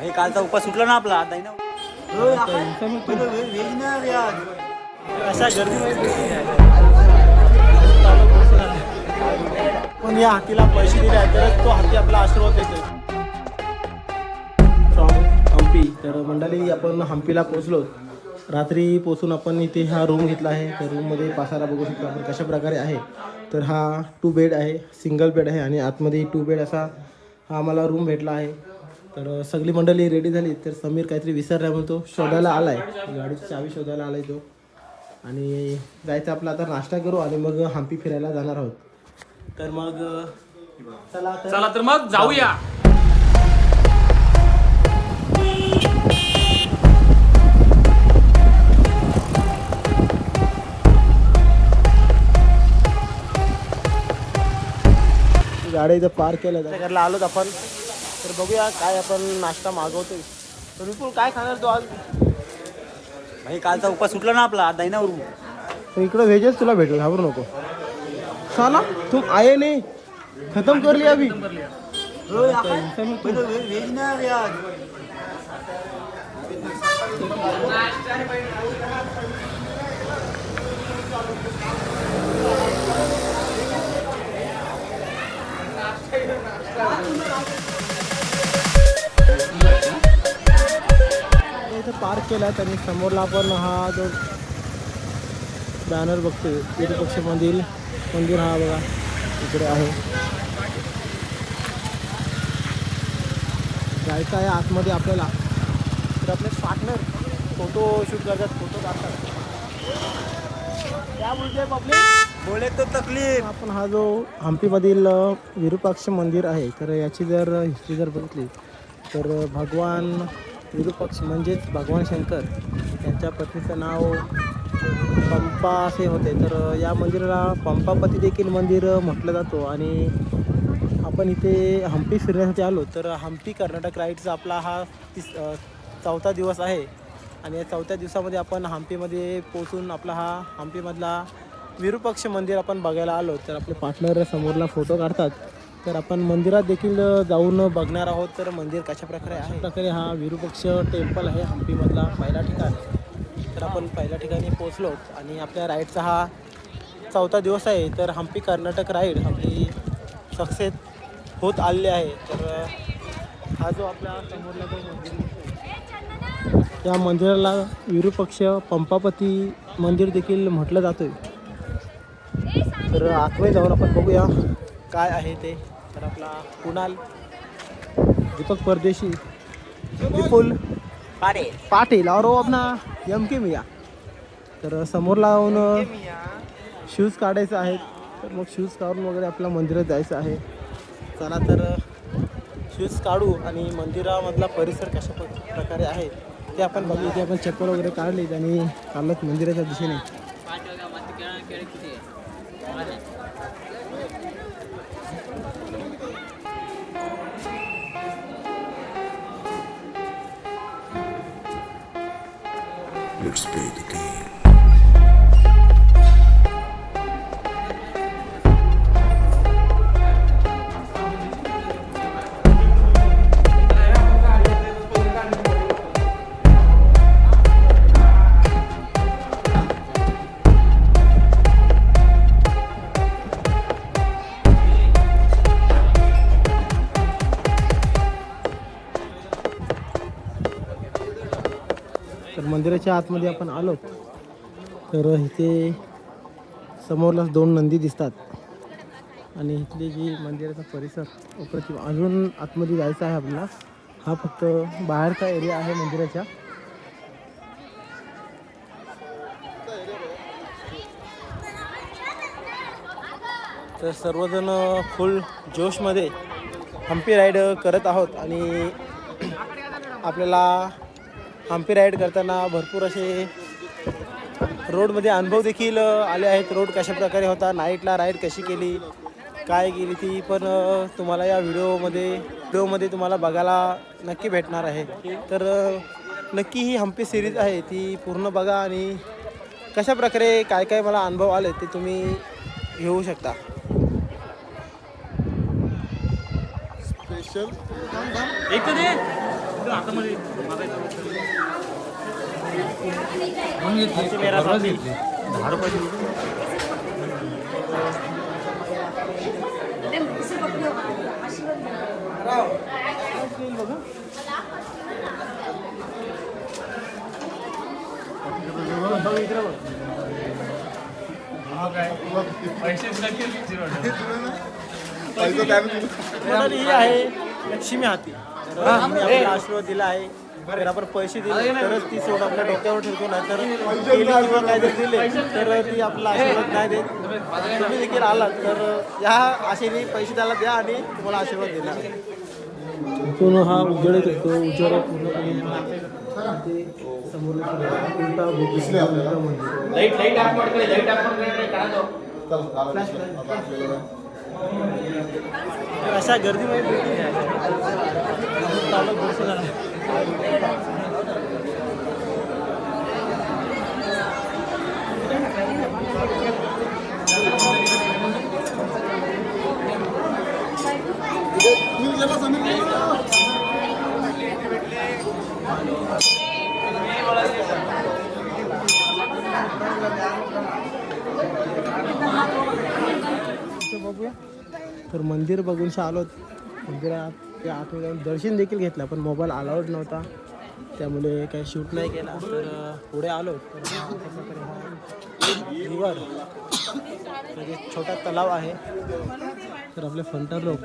भाई कालचा उपास सुटला ना आपला आता ना अशा पण या हातीला पैसे दिले तरच तो हाती आपला आशीर्वाद देतो हम्पी तर मंडळी आपण हम्पीला पोचलो रात्री पोचून आपण इथे हा रूम घेतला आहे. तर रूममध्ये पासारा बघू शकतो आपण कशा प्रकारे आहे. तर हा टू बेड आहे सिंगल बेड आहे आणि आतमध्ये टू बेड असा हा आम्हाला रूम भेटला आहे. तर सगळी मंडळी रेडी झाली. तर समीर काहीतरी विसरला म्हणून तो शोधायला आला आहे गाडीची चावी शोधायला आला आहे तो. आणि जायचं आपला आता नाश्ता करू आणि मग हम्पी फिरायला जाणार आहोत. तर मग चला तर चला तर मग जाऊया. गाड्या इथं पार्क केल्या त्या घरला आलोत आपण. तर बघूया काय आपण नाश्ता मागवतोय. तर विपुल काय खाणार तू आज? भाई कालचा उपास सुटला ना आपला आता ना तर इकडं व्हेजच तुला भेटेल घाबरू नको. साला तुम आये नाही. खतम कर लिया अभी इथं पार्क केलात आणि समोरला आपण हा जो बॅनर बघतोय विरूपक्ष मंदिर मंदिर हा बघा इकडे आहे. जायचं आहे आतमध्ये आपल्याला. तर आपले पार्टनर फोटो शूट करतात फोटो काढतात. त्या बोलते पब्लिक बोले तो तकलीफ. आपण हा जो हम्पीमधील विरूपाक्ष मंदिर आहे तर याची जर हिस्ट्री जर बघितली तर भगवान विरूपक्ष म्हणजेच भगवान शंकर यांच्या पत्नीचं नाव पंपा असे होते. तर या मंदिराला पंपापती देखील मंदिर म्हटलं जातो आणि आपण इथे हम्पी फिरण्यासाठी आलो. तर हम्पी कर्नाटक राईडचा आपला हा तिस चौथा दिवस आहे. आणि या चौथ्या दिवसामध्ये आपण हम्पीमध्ये पोचून आपला हा हम्पीमधला विरूपक्ष मंदिर आपण बघायला आलो. तर आपले पार्टनर समोरला फोटो काढतात. तर आपण मंदिरात देखील जाऊन बघणार आहोत. तर मंदिर कशा प्रकारे आहे? अशा प्रकारे हा विरूपक्ष टेम्पल आहे हम्पीमधला पहिला ठिकाण. तर आपण पहिल्या ठिकाणी पोचलो आणि आपल्या राईडचा हा चौथा दिवस आहे. तर हम्पी कर्नाटक राईड आपली सक्सेस होत आलेली आहे. तर हा जो आपला समोरला जो मंदिर या मंदिराला विरूपक्ष पंपापती मंदिर देखील म्हटलं जातं तर आतमध्ये जाऊन आपण बघूया. काय आहे ते? तर आपला कुणाल? दीपक परदेशी. विपुल? पाटील. और वो अपना एम के मिया. तर समोर लावून शूज काढायचे आहेत. तर मग शूज काढून वगैरे आपल्या मंदिरात जायचं आहे. चला तर शूज काढू आणि मंदिरामधला परिसर कशा प्र- प्रकारे आहे ते आपण बघू. इथे आपण चप्पल वगैरे काढलीत आणि चालत मंदिराच्या दिशेने. आतमध्ये आपण आलो तर इथे समोरलाच दोन नंदी दिसतात. आणि इथली जी मंदिराचा परिसर अप्रतिम अजून आतमध्ये जायचं आहे आपल्याला. हा फक्त बाहेरचा एरिया आहे मंदिराच्या. तर सर्वजण फुल जोशमध्ये हम्पी राईड करत आहोत आणि आपल्याला हम्पी राईड करताना भरपूर असे रोडमध्ये अनुभव देखील आले आहेत. रोड कशा प्रकारे होता नाईटला राईड कशी केली काय केली ती पण तुम्हाला या व्हिडिओमध्ये व्हिडिओमध्ये तुम्हाला बघायला नक्की भेटणार आहे. तर नक्की ही हम्पी सिरीज आहे ती पूर्ण बघा आणि कशा प्रकारे काय काय मला अनुभव आले ते तुम्ही घेऊ शकता. एक दहा रुपये तर ही आहे लक्ष्मी हाती. तर आम्ही आपला आशीर्वाद दिला आहे. तर आपण पैसे दिले तरच ती सोड आपल्या डोक्यावर ठेवतो नाही तर केली किंवा काय जर दिले. तर ती आपला आशीर्वाद नाही देत. तुम्ही देखील आलात तर या आशेने पैसे त्याला द्या आणि तुम्हाला आशीर्वाद दिला इथून हा उजेड येतो उजेड पूर्णपणे समोर उलटा तर अशा गर्दीमध्ये बघूया तर मंदिर बघून आलो मंदिरात ते आतमध्ये जाऊन दर्शन देखील घेतलं पण मोबाईल अलाउड नव्हता. त्यामुळे काही शूट नाही केला. तर पुढे आलो. रिवर म्हणजे छोटा तलाव आहे. तर आपले फंटर लोक.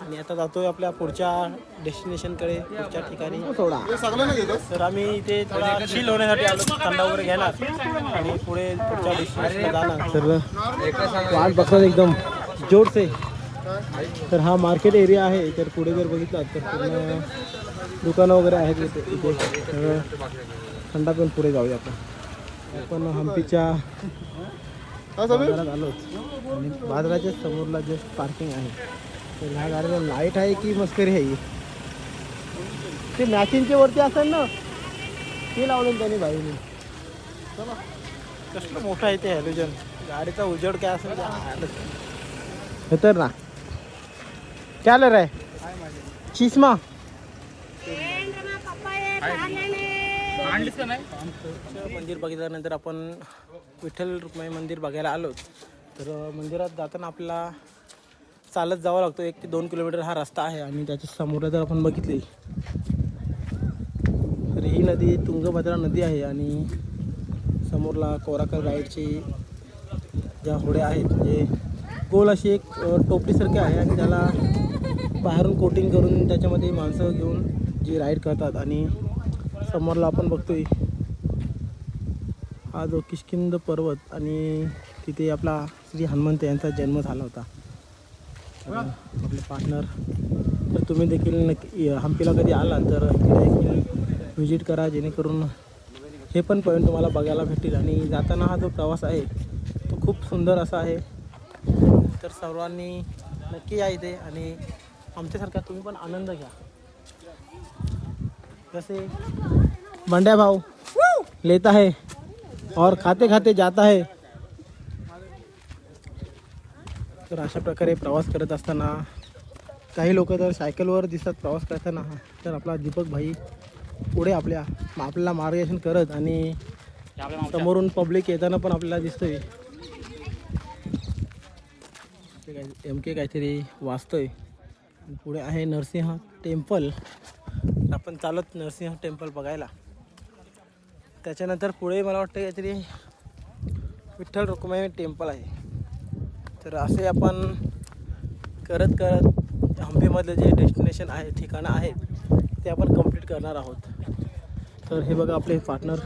आणि आता जातोय आपल्या पुढच्या डेस्टिनेशनकडे पुढच्या ठिकाणी. थोडा तर आम्ही इथे थोडा चिल होण्यासाठी आलो. थंडा वगैरे घेणार. आणि पुढे पुढच्या डेस्टिनेशनला जाणार. तर वाट बघतात एकदम. जोरसे. तर हा मार्केट एरिया आहे तर पुढे जर बघितलं तर पूर्ण दुकानं वगैरे आहेत इथे. इथे तर थंडा पण पुढे जाऊया आपण. आपण हम्पीच्या बाजारात आलोच आणि बाजाराच्या समोरला जस्ट पार्किंग आहे तर ह्या गाडीला लाइट आहे की मस्करी आहे? ही? ते मॅचिंगच्या वरती असेल ना ते लावलं त्यांनी बाईने चला. कसलं मोठं आहे ते हॅलोजन गाडीचा उजेड काय असेल. हे तर ना. क्या ले रहा? है मंदिर बघितल्यानंतर आपण विठ्ठल रुक्माई मंदिर बघायला आलो तर मंदिरात जाताना आपल्याला चालत जावं लागतो. एक ते दोन किलोमीटर हा रस्ता आहे आणि त्याच्यासमोर जर आपण बघितली तर ही नदी तुंगभद्रा नदी आहे आणि समोरला कोराकर राईडची ज्या होड्या आहेत म्हणजे गोल अशी एक टोपलीसारखी आहे आणि त्याला बाहेरून कोटिंग करून त्याच्यामध्ये माणसं घेऊन जी राईड करतात आणि समोरला आपण बघतोय हा जो किष्किंद पर्वत आणि तिथे आपला श्री हनुमंत यांचा जन्म झाला होता. आपले पार्टनर तर तुम्ही देखील नक्की हम्पीला कधी आला तर देखील व्हिजिट करा जेणेकरून हे पण पॉईंट तुम्हाला बघायला भेटतील. आणि जाताना हा जो प्रवास आहे तो खूप सुंदर असा आहे. तर सर्वांनी नक्की या इथे आणि आमच्यासारखा तुम्ही पण आनंद घ्या. जैसे बंड्या भाऊ लेता है और खाते खाते जाता है तर अशा प्रकारे प्रवास करत असताना काही लोक तर सायकलवर दिसतात प्रवास करताना. तर आपला दीपक भाई पुढे आपल्या आपल्याला मार्गदर्शन करत आणि समोरून पब्लिक येताना पण आपल्याला दिसतोय. एम के काहीतरी वाचतोय. पुढे आहे नरसिंह टेम्पल. आपण चालत नरसिंह टेम्पल बघायला. त्याच्यानंतर पुढे मला वाटतं काहीतरी विठ्ठल रुक्माई टेम्पल आहे. तर असे आपण करत करत हंपीमधले जे डेस्टिनेशन आहे ठिकाणं आहेत ते आपण कंप्लीट करणार आहोत. तर हे बघा आपले पार्टनर.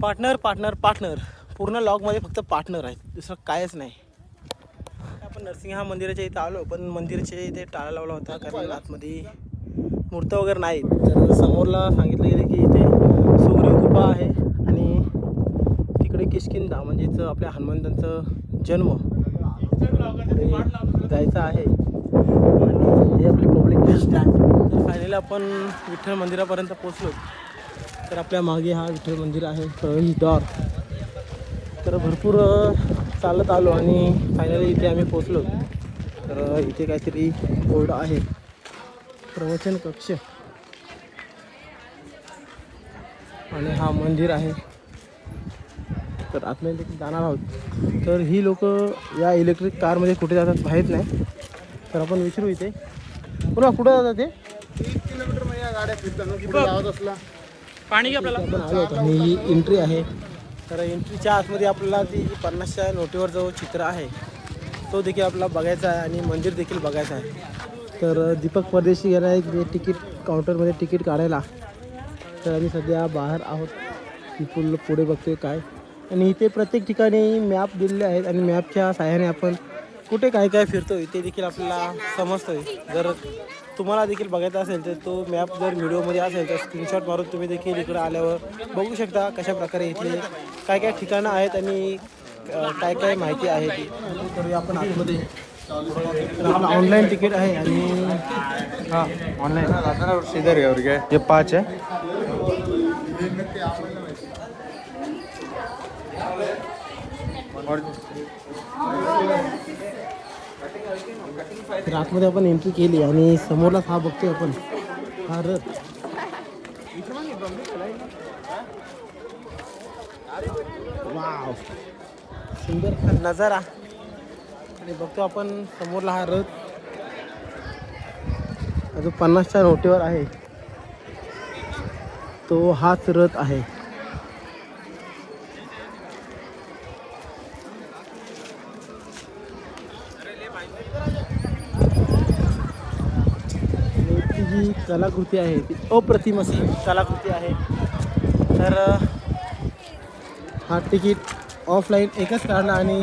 Partner partner partner. पूर्ण लॉगमध्ये फक्त पार्टनर आहेत. दुसरं कायच नाही. आपण नरसिंहा मंदिराच्या इथं आलो पण मंदिराच्या इथे टाळा लावला होता कारण आतमध्ये मूर्त वगैरे नाहीत. तर समोरला सांगितलं गेलं की इथे सुग्रीव गुफा आहे आणि तिकडे किशकिंदा म्हणजेच आपल्या हनुमंतांचं जन्म जायचं आहे. आणि हे आपले पब्लिक स्टँड तर फायनली आपण विठ्ठल मंदिरापर्यंत पोचलो तर आपल्या मागे हा विठ्ठल मंदिर आहे प्रवेशद्वार तर भरपूर चालत आलो आणि फायनली इथे आम्ही पोचलो तर इथे काहीतरी बोर्ड आहे. प्रवचन कक्ष. आणि हा मंदिर आहे. तर आतमध्ये जाणार आहोत. तर ही लोक या इलेक्ट्रिक कारमध्ये कुठे जातात माहीत नाही. तर आपण विचारू इथे. पुन्हा कुठं जातात ते? पाणी आपल्याला आपण आलो होतो आणि ही एंट्री आहे. तर एंट्रीच्या आतमध्ये आपल्याला ती जी पन्नासच्या नोटीवर जो चित्र आहे तो देखील आपला बघायचा आहे आणि मंदिर देखील बघायचं आहे. तर दीपक परदेशी गेला आहे जे तिकीट काउंटरमध्ये तिकीट काढायला. तर आम्ही सध्या बाहेर आहोत. तिथून पुढे बघतोय काय. आणि इथे प्रत्येक ठिकाणी मॅप दिलेले आहेत आणि मॅपच्या सहाय्याने आपण कुठे काय काय फिरतोय ते देखील आपल्याला समजतोय. जर तुम्हाला देखील बघायचा असेल तर तो मॅप जर व्हिडिओमध्ये असेल तर स्क्रीनशॉट मारून तुम्ही देखील इकडे आल्यावर बघू शकता कशा प्रकारे इथले काय काय ठिकाणं आहेत आणि काय काय माहिती आहे ती. करूया आपण आतमध्ये. ऑनलाईन तिकीट आहे आणि हां ऑनलाईन इधर है और क्या ये पाँच तर आतमध्ये आपण एंट्री केली आणि समोरलाच हा बघतोय आपण. हा रथ वाव. सुंदर हा नजारा. आणि बघतो आपण समोरला हा रथ. अजून जो पन्नासच्या नोटीवर आहे तो हाच रथ आहे आणि ती जी कलाकृती आहे ती अप्रतिम अशी कलाकृती आहे. तर हा तिकीट ऑफलाईन एकच काढला आणि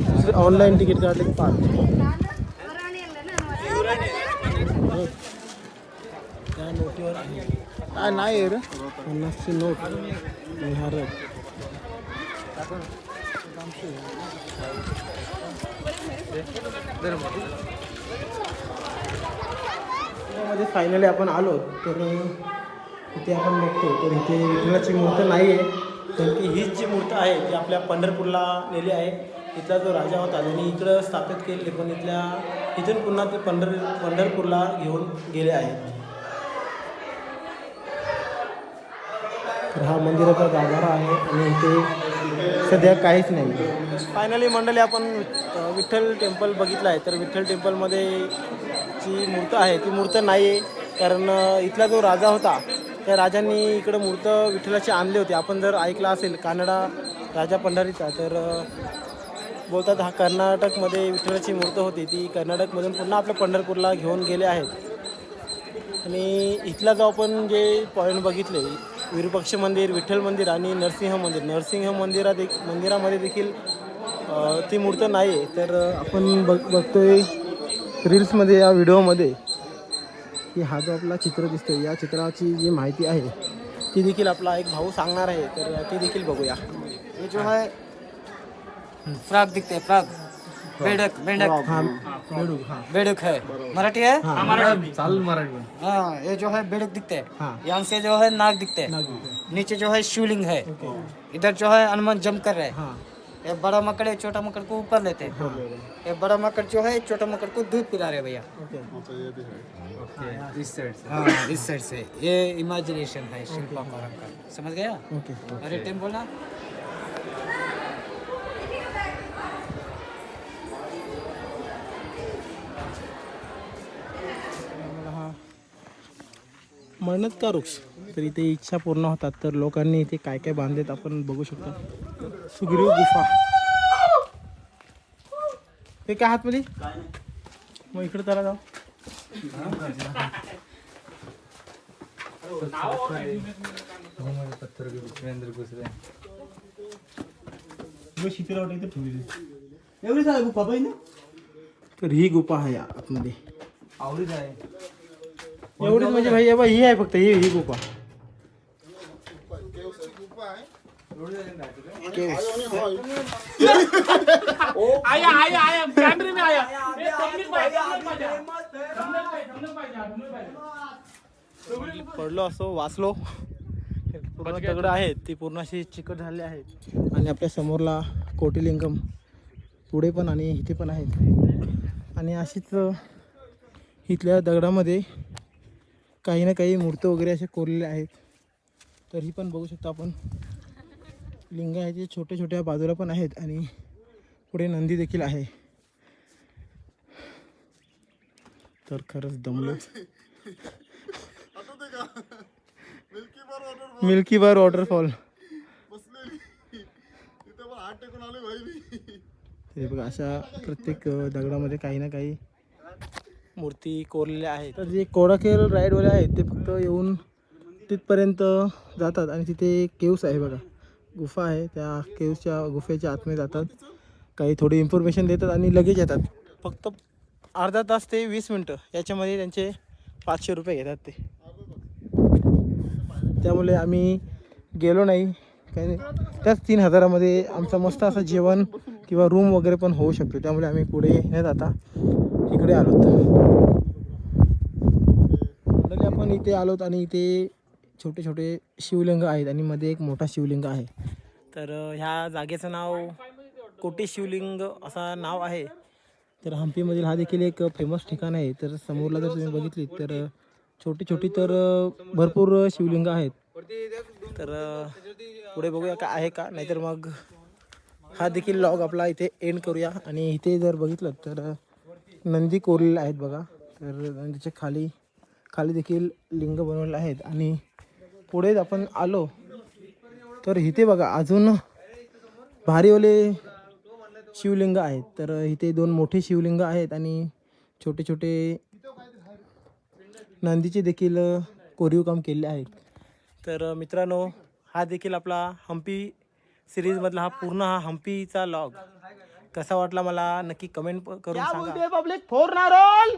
दुसरे ऑनलाईन तिकीट काढले पाच. त्या नोटीवर काय नाही रे. पन्नासची नोट. आणि त्यामध्ये मध्ये फायनली आपण आलो तर इथे आपण बघतो तर इथे विठ्ठलाची मूर्त नाही आहे तर ती हीच जी मूर्त आहे ती आपल्या पंढरपूरला नेली आहे. इथला जो राजा होता त्यांनी इकडं स्थापित केली पण इथल्या इथून पुन्हा ते पंढर पंढरपूरला घेऊन गेले आहेत. तर हा मंदिराचा गाभारा आहे आणि इथे सध्या काहीच नाही. फायनली मंडळी आपण विठ्ठल टेम्पल बघितलं आहे. तर विठ्ठल टेम्पलमध्ये जी मूर्त आहे ती मूर्त नाही आहे कारण इथला जो राजा होता त्या राजांनी इकडं मूर्त विठ्ठलाची आणली होती. आपण जर ऐकलं असेल कानडा राजा पंढरीचा तर बोलतात हा कर्नाटकमध्ये विठ्ठलाची मूर्त होती. ती कर्नाटकमधून पुन्हा आपल्या पंढरपूरला घेऊन गेले आहेत. आणि इथला जो आपण जे पॉईंट बघितले विरूपक्ष मंदिर विठ्ठल मंदिर आणि नरसिंह मंदिर नरसिंह मंदिरात एक मंदिरामध्ये देखील ती मूर्त नाही आहे तर आपण बघ बघतोय रील्समध्ये या व्हिडिओमध्ये की हा जो आपला चित्र दिसतोय या चित्राची जी माहिती आहे ती देखील आपला एक भाऊ सांगणार आहे तर ती देखील बघूया. ये जो है फ्रॉक दिखते हैं. फ्रॉक. बेडक बेडक हा. बेडक है. मराठी है? चाल मराठी. हाँ ये जो है बेडक दिखते. हैं. हाँ यहाँ से जो है नाग दिखते. हैं नीचे जो है शिवलिंग है. इधर जो है हनुमान जंप कर रहे हैं. हाँ. ये बड़ा मकड़ है छोटा मकड़ को ऊपर लेते हैं। ये बड़ा मकड़ जो है छोटा मकड़ को दूध पिला रहे हैं भैया। ओके। इस साइड से। हाँ इस साइड से। ये इमेजिनेशन है शिल्पा का। समझ गया? अरे टेम बोलना हा मरणत का वृक्ष तर इथे इच्छा पूर्ण होतात तर लोकांनी इथे काय काय बांधलेत आपण बघू शकतो. सुग्रीव गुफा। ते काय आतमध्ये मग इकडे त्याला जाऊ. पत्थर हैं गुफा पाहिजे तर ही गुफा आहे आतमध्ये. आवडीच आहे. एवढीच म्हणजे भाई हे ही आहे फक्त ही ही गुफा. आया आया आया. कॅमेरे में आया. ए, thumbnail पाहिजे, thumbnail पाहिजे. thumbnail पाहिजे, thumbnail पाहिजे, thumbnail पाहिजे. पडलो असो वाचलो. पूर्ण दगड आहेत ती पूर्ण अशी चिकट झालेली आहेत. आणि आपल्या समोरला कोटिलिंगम पुढे पण आणि इथे पण आहेत. आणि अशीच इथल्या दगडामध्ये काही ना काही मूर्ती वगैरे असे कोरलेले आहेत. तर ही पण बघू शकतो आपण. लिंग आहे ते छोट्या छोट्या बाजूला पण आहेत आणि पुढे नंदी देखील आहे. तर खरंच दमलो. मिल्की बार वॉटरफॉल ते बघा अशा प्रत्येक दगडामध्ये काही ना काही मूर्ती कोरलेल्या आहेत. तर जे कोडाखेल राईडवाले आहेत ते फक्त येऊन तिथपर्यंत जातात आणि तिथे केव्स आहे बघा. गुफा आहे त्या केव्सच्या गुफेच्या आतमध्ये जातात. काही थोडी इन्फॉर्मेशन देतात आणि लगेच येतात. फक्त अर्धा तास ते वीस मिनटं याच्यामध्ये त्यांचे पाचशे रुपये घेतात ते. त्यामुळे आम्ही गेलो नाही. काही नाही. त्याच तीन हजारामध्ये आमचं मस्त असं जेवण किंवा रूम वगैरे पण होऊ शकतो. त्यामुळे आम्ही पुढे न जाता इकडे आलोत. आपण इथे आलोत आणि इथे छोटे छोटे शिवलिंग आहेत आणि मध्ये एक मोठा शिवलिंग आहे. तर ह्या जागेचं नाव कोटी शिवलिंग असा नाव आहे. तर हम्पीमधील हा देखील एक फेमस ठिकाण आहे. तर समोरला जर तुम्ही बघितली तर छोटी छोटी तर भरपूर शिवलिंग आहेत. तर पुढे बघूया का आहे का? नाहीतर मग हा देखील लॉग आपला इथे एंड करूया. आणि इथे जर बघितलं तर नंदी कोरलेल्या आहेत बघा. तर नंदीच्या खाली खाली देखील लिंग बनवलेले आहेत. आणि पुढे आपण आलो तर इथे बघा अजून भारीवाले शिवलिंग आहेत. तर इथे दोन मोठे शिवलिंग आहेत आणि छोटे छोटे नंदीचे देखील कोरीव काम केले आहेत. तर मित्रांनो हा देखील आपला हम्पी सिरीजमधला हा पूर्ण हा हम्पीचा लॉग कसा वाटला मला नक्की कमेंट करून सांगा. Public four नारोल